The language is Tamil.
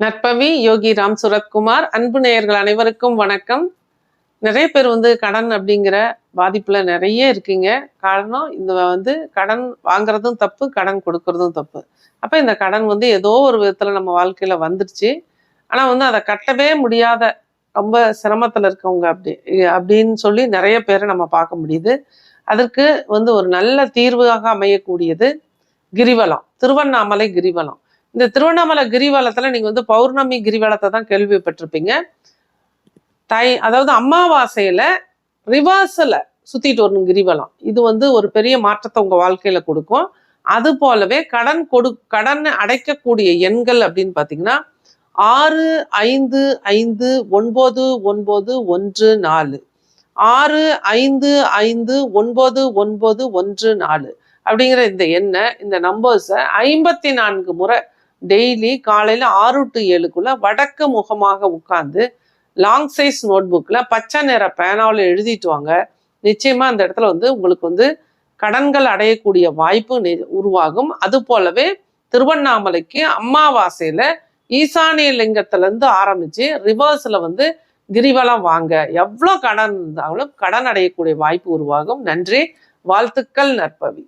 நட்பவி யோகி ராம் சுரத்குமார் அன்பு நேயர்கள் அனைவருக்கும் வணக்கம். நிறைய பேர் வந்து கடன் அப்படிங்கிற பாதிப்புல நிறைய இருக்கீங்க. காரணம் இந்த வந்து கடன் வாங்குறதும் தப்பு கடன் கொடுக்கறதும் தப்பு. அப்ப இந்த கடன் வந்து ஏதோ ஒரு விதத்துல நம்ம வாழ்க்கையில வந்துடுச்சு ஆனா வந்து அதை கட்டவே முடியாத ரொம்ப சிரமத்துல இருக்கவங்க அப்படி அப்படின்னு சொல்லி நிறைய பேரை நம்ம பார்க்க முடியுது. அதற்கு வந்து ஒரு நல்ல தீர்வாக அமையக்கூடியது கிரிவலம் திருவண்ணாமலை கிரிவலம். இந்த திருவண்ணாமலை கிரிவலத்துல நீங்க வந்து பௌர்ணமி கிரிவலத்தை தான் கேள்விப்பட்டிருப்பீங்க. தை அதாவது அமாவாசையில் ரிவர்ஸில் சுத்திட்டு வரணும் கிரிவலம். இது வந்து ஒரு பெரிய மாற்றத்தை உங்க வாழ்க்கையில கொடுக்கும். அது போலவே கடன் கொடு கடன் அடைக்கக்கூடிய எண்கள் அப்படின்னு பார்த்தீங்கன்னா ஆறு ஐந்து ஐந்து ஒன்பது ஒன்பது ஒன்று நாலு. ஆறு ஐந்து ஐந்து ஒன்பது ஒன்பது ஒன்று நாலு. அப்படிங்கிற இந்த எண்ணை இந்த நம்பர்ஸை ஐம்பத்தி நான்கு முறை டெய்லி காலையில் ஆறு டு ஏழுக்குள்ளே வடக்கு முகமாக உட்காந்து லாங் சைஸ் நோட் புக்கில் பச்சை நிற பேனாவில் எழுதிட்டு வாங்க. நிச்சயமாக அந்த இடத்துல வந்து உங்களுக்கு வந்து கடன்கள் அடையக்கூடிய வாய்ப்பு உருவாகும். அது போலவே திருவண்ணாமலைக்கு அம்மாவாசையில் ஈசானிய லிங்கத்திலேருந்து ஆரம்பித்து ரிவர்ஸில் வந்து கிரிவலம் வாங்க. எவ்வளோ கடன் இருந்தாலும் கடன் அடையக்கூடிய வாய்ப்பு உருவாகும். நன்றி. வாழ்த்துக்கள் நற்பவி.